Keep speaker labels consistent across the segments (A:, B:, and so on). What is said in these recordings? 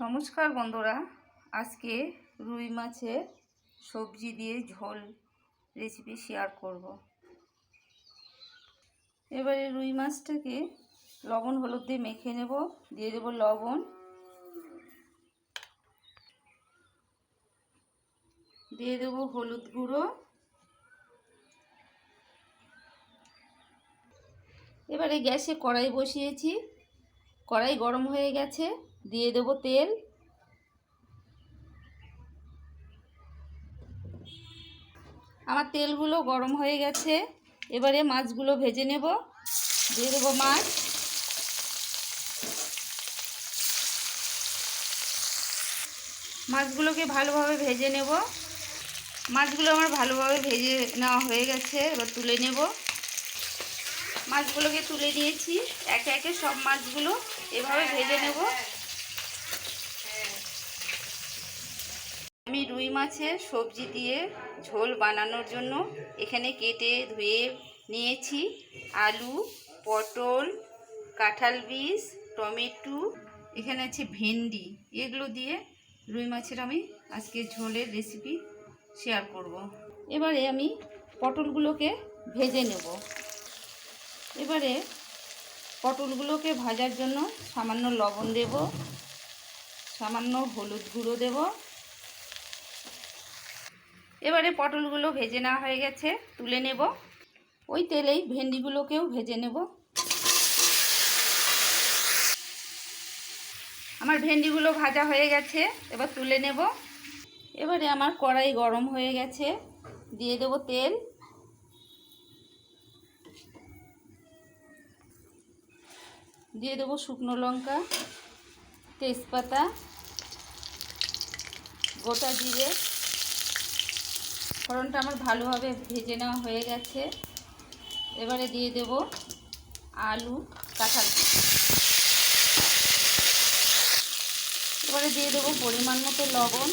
A: নমস্কার বন্ধুরা, আজকে রুই মাছের সবজি দিয়ে ঝোল রেসিপি শেয়ার করব। এবারে রুই মাছটাকে লবণ হলুদ দিয়ে মেখে নেব, দিয়ে দেব লবণ। দিয়ে দেব হলুদ গুঁড়ো। এবারে গ্যাসে কড়াই বসিয়েছি, কড়াই গরম হয়ে গেছে। দিয়ে দেব তেল। আমার তেলগুলো গরম হয়ে গেছে। এবারে মাছগুলো ভেজে নেব। দিয়ে দেবো মাছ। মাছগুলোকে ভালোভাবে ভেজে নেব। মাছগুলো আমার ভালোভাবে ভেজে নেওয়া হয়ে গেছে। এবার তুলে নেব। মাছগুলোকে তুলে নিয়েছি। একে একে সব মাছগুলো এভাবে ভেজে নেব। আমি রুই মাছের সবজি দিয়ে ঝোল বানানোর জন্য এখানে কেটে ধুয়ে নিয়েছি আলু, পটল, কাঁঠাল বীজ, টমেটো, এখানে আছে ভেন্ডি এগুলো দিয়ে রুই মাছের আমি আজকে ঝোলের রেসিপি শেয়ার করব। এবারে আমি পটলগুলোকে ভেজে নেব এবারে পটলগুলোকে ভাজার জন্য সামান্য লবণ দেব, সামান্য হলুদ গুঁড়ো দেব এবারে পটলগুলো ভেজে নেওয়া হয়ে গেছে, তুলে নেব। ওই তেলেই ভেন্ডিগুলোকেও ভেজে নেব। আমার ভেন্ডিগুলো ভাজা হয়ে গেছে, এবার তুলে নেব। এবারে আমার কড়াই গরম হয়ে গেছে, দিয়ে দেব তেল। দিয়ে দেবো শুকনো লঙ্কা, তেজপাতা, গোটা জিরে ফোড়নটা আমার ভালোভাবে ভেজে নেওয়া হয়ে গেছে। এবারে দিয়ে দেব আলু, কাঁঠাল এবারে দিয়ে দেবো পরিমাণ মতো লবণ।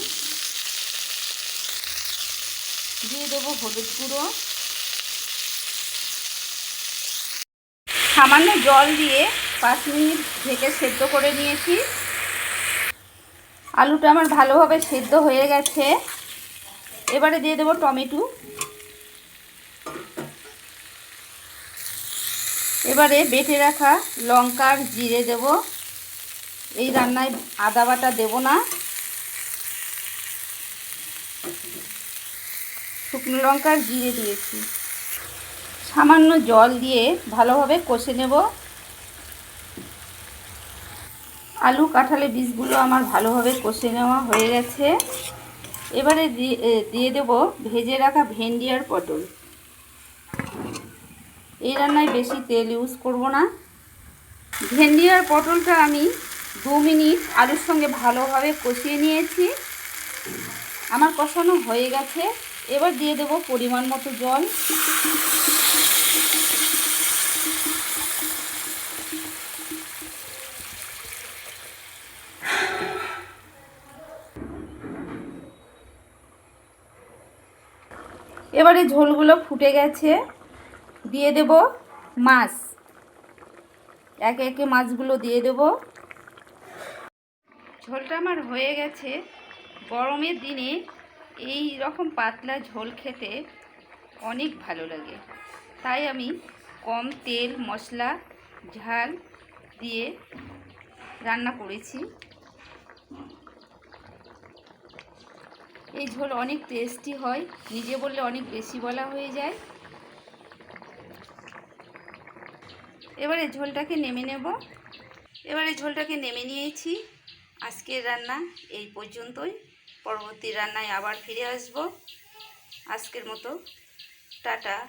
A: দিয়ে দেবো হলুদ গুঁড়ো। সামান্য জল দিয়ে পাঁচ মিনিট ঢেকে সেদ্ধ করে নিয়েছি। আলুটা আমার ভালোভাবে সেদ্ধ হয়ে গেছে। এবারে দিয়ে দেবো টমেটো। এবারে বেটে রাখা লঙ্কার জিরে দেব। এই রান্নায় আদা বাটা দেব না। শুকনো লঙ্কার জিরে দিয়েছি। সামান্য জল দিয়ে ভালোভাবে কষে নেব। আলু কাঁঠালে বীজগুলো আমার ভালোভাবে কষে নেওয়া হয়ে গেছে। এবারে দিয়ে দেব ভেজে রাখা ভেন্ডি আর পটল। এই রান্নায় বেশি তেল ইউজ করব না। ভেন্ডি আর পটলটা আমি দু মিনিট আলুর সঙ্গে ভালোভাবে কষিয়ে নিয়েছি। আমার কষানো হয়ে গেছে। এবার দিয়ে দেব পরিমাণ মতো জল। এবারে ঝোলগুলো ফুটে গেছে। দিয়ে দেব মাছ। একে একে মাছগুলো দিয়ে দেব। ঝোলটা আমার হয়ে গেছে। গরমের দিনে এই রকম পাতলা ঝোল খেতে অনেক ভালো লাগে। তাই আমি কম তেল, মশলা, ঝাল দিয়ে রান্না করেছি। এই ঝোল অনেক টেস্টি হয়। নিজে বললে অনেক বেশি বলা হয়ে যায়। এবারে ঝোলটাকে নেমে নেব। এবারে ঝোলটাকে নেমে নিয়েছি। আজকের রান্না এই পর্যন্তই। পরবর্তী রান্নায় আবার ফিরে আসব। আজকের মতো, টাটা।